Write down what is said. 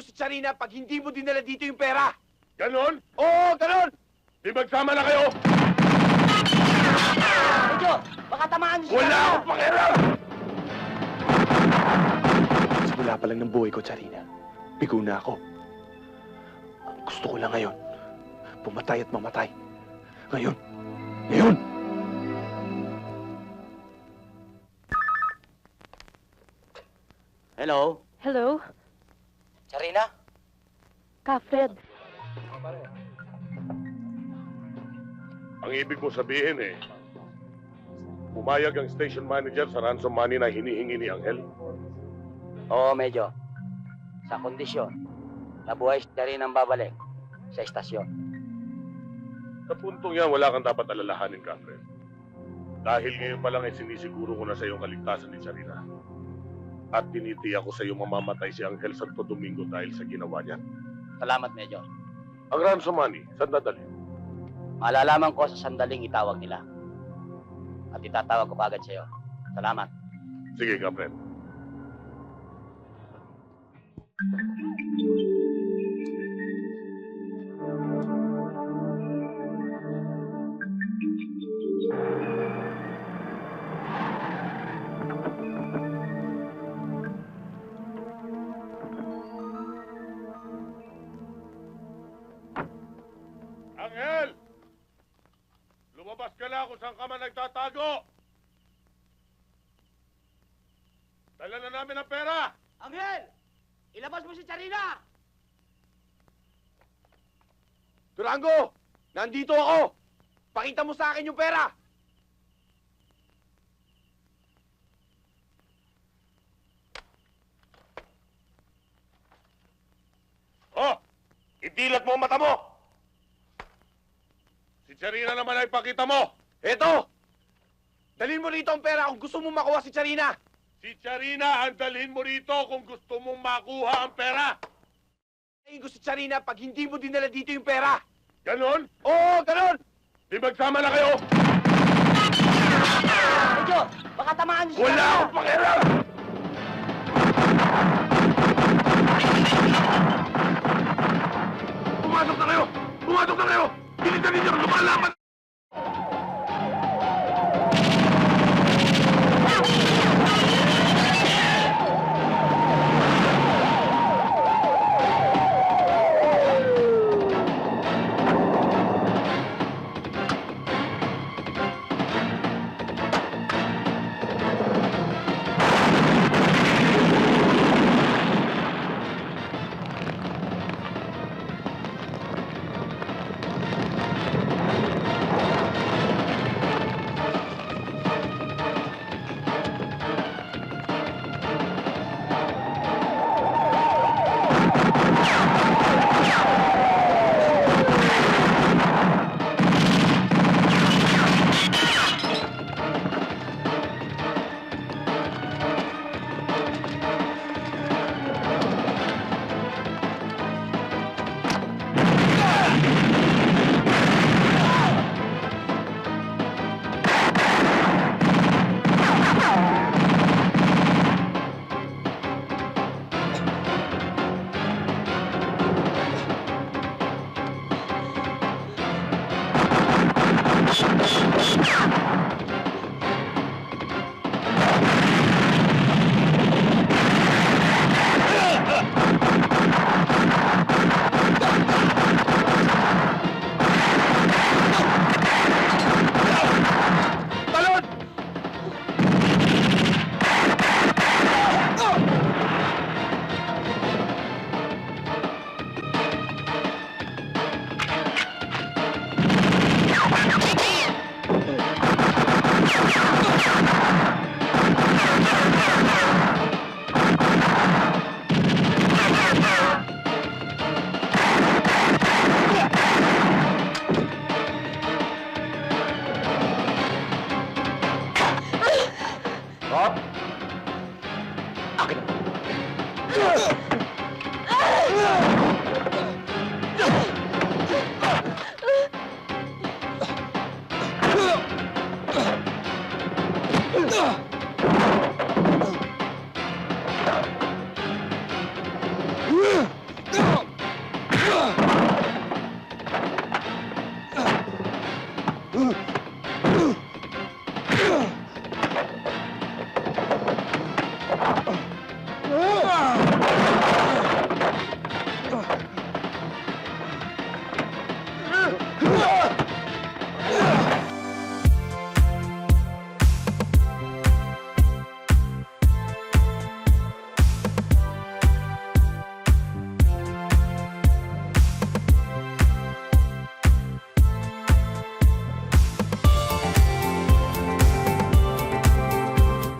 ko si Charina pag hindi mo dinala dito yung pera. Ganon? Oo, ganun! Di magsama na kayo? Medyo, baka tamaan niyo Wala akong pakialam! Simula pa lang ng buhay ko, Charina. Bigo na ako. Ang gusto ko lang ngayon, pumatay at mamatay. Ngayon. Ngayon! Hello? Hello? Sarina? Ka-Fred. Ang ibig mo sabihin eh, pumayag ang station manager sa ransom money na hinihingi ni Angel. Oo, medyo. Sa kondisyon na buhay si Sarina ang babalik sa estasyon. Sa puntong yan, wala kang dapat alalahanin, Catherine. Dahil ngayon pa lang ay sinisiguro ko na sa iyong kaligtasan ni Charina. At tinitiyak ko sa iyo mamamatay si Angel Santo Domingo dahil sa ginawa niya. Salamat, medyo. Ang ransom money, saan dadalhin? Malalaman ko sa sandaling itawag nila. At itatawag ko kagad sa iyo. Salamat. Sige, Catherine. Angel! Lumabas ka na kung saan ka man nagtatago! Dala na namin ang pera! Angel! Ilabas mo si Sarina! Durango! Nandito ako! Pakita mo sa akin yung pera! Oh! Idilat mo ang mata mo! Charina naman ay pakita mo! Eto! Dalhin mo rito ang pera kung gusto mo makuha si Charina! Si Charina ang dalhin mo rito kung gusto mong makuha ang pera! Tingin ko si Charina pag hindi mo dinala dito yung pera! Ganon? Oo, ganun! Di magsama na kayo! Medyo, baka tamaan niyo Wala akong pakialam!